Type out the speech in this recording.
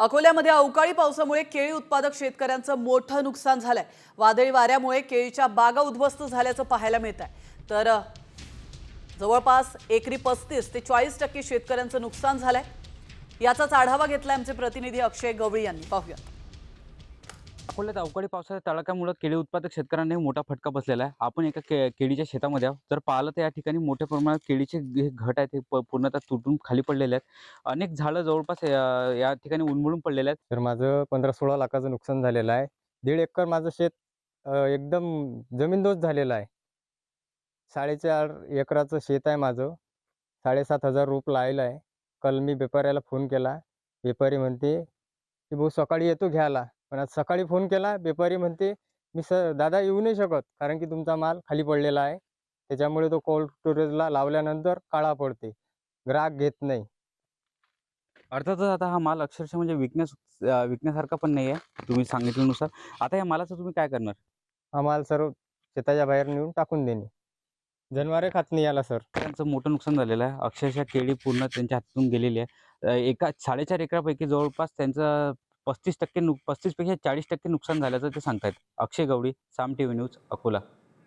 अकोल्यामध्ये अवकाळी पावसामुळे केळी उत्पादक शेतकऱ्यांचं मोठं नुकसान झालंय. वादळी वाऱ्यामुळे केळीच्या बागा उद्ध्वस्त झाल्याचं पाहायला मिळत आहे तर जवळपास एकरी पस्तीस ते चाळीस टक्के शेतकऱ्यांचं नुकसान झालंय. याचाच आढावा घेतला आमचे प्रतिनिधी अक्षय गवळी यांनी. पाहूया अकोल्यात अवकाळी पावसाच्या तडाख्यामुळे केळी उत्पादक शेतकऱ्यांनाही मोठा फटका बसलेला आहे. आपण एका के केळीच्या शेतामध्ये आहोत. तर पाहिलं तर या ठिकाणी मोठ्या प्रमाणात केळीचे जे घट आहेत ते प- पूर्णतः तुटून खाली पडलेले आहेत. अनेक झाडं जवळपास या ठिकाणी उन्मळून पडलेले आहेत. तर माझं पंधरा सोळा लाखाचं नुकसान झालेलं आहे. दीड एकर माझं शेत एकदम जमीनदोस्त झालेलं आहे. साडेचार एकराचं शेत आहे माझं. साडेसात हजार रोप लायलं आहे. काल मी व्यापाऱ्याला फोन केला. व्यापारी म्हणते की भाऊ सकाळी येतो घ्यायला. पण आज सकाळी फोन केला व्यापारी म्हणते मी स दादा येऊ नाही शकत कारण की तुमचा माल खाली पडलेला आहे. त्याच्यामुळे तो कोल्ड स्टोरेजला लावल्यानंतर काळा पडते. ग्राहक घेत नाही. अर्थातच आता हा माल अक्षरशः म्हणजे विकण्यास विकण्यासारखा पण नाही आहे तुम्ही सांगितल्यानुसार. आता या मालाचं तुम्ही काय करणार? हा माल सर्व शेताच्या बाहेर नेऊन टाकून देणे. जनावरे खात नाही याला सर. त्यांचं मोठं नुकसान झालेलं आहे. अक्षरशः केळी पूर्ण त्यांच्या हातून गेलेली आहे. एका साडेचार एकरापैकी जवळपास त्यांचं पस्तीस टक्के नु पस्तीसपेक्षा चाळीस टक्के नुकसान झाल्याचं ते सांगतायत. Akshay Gawali Saam T V news Akola.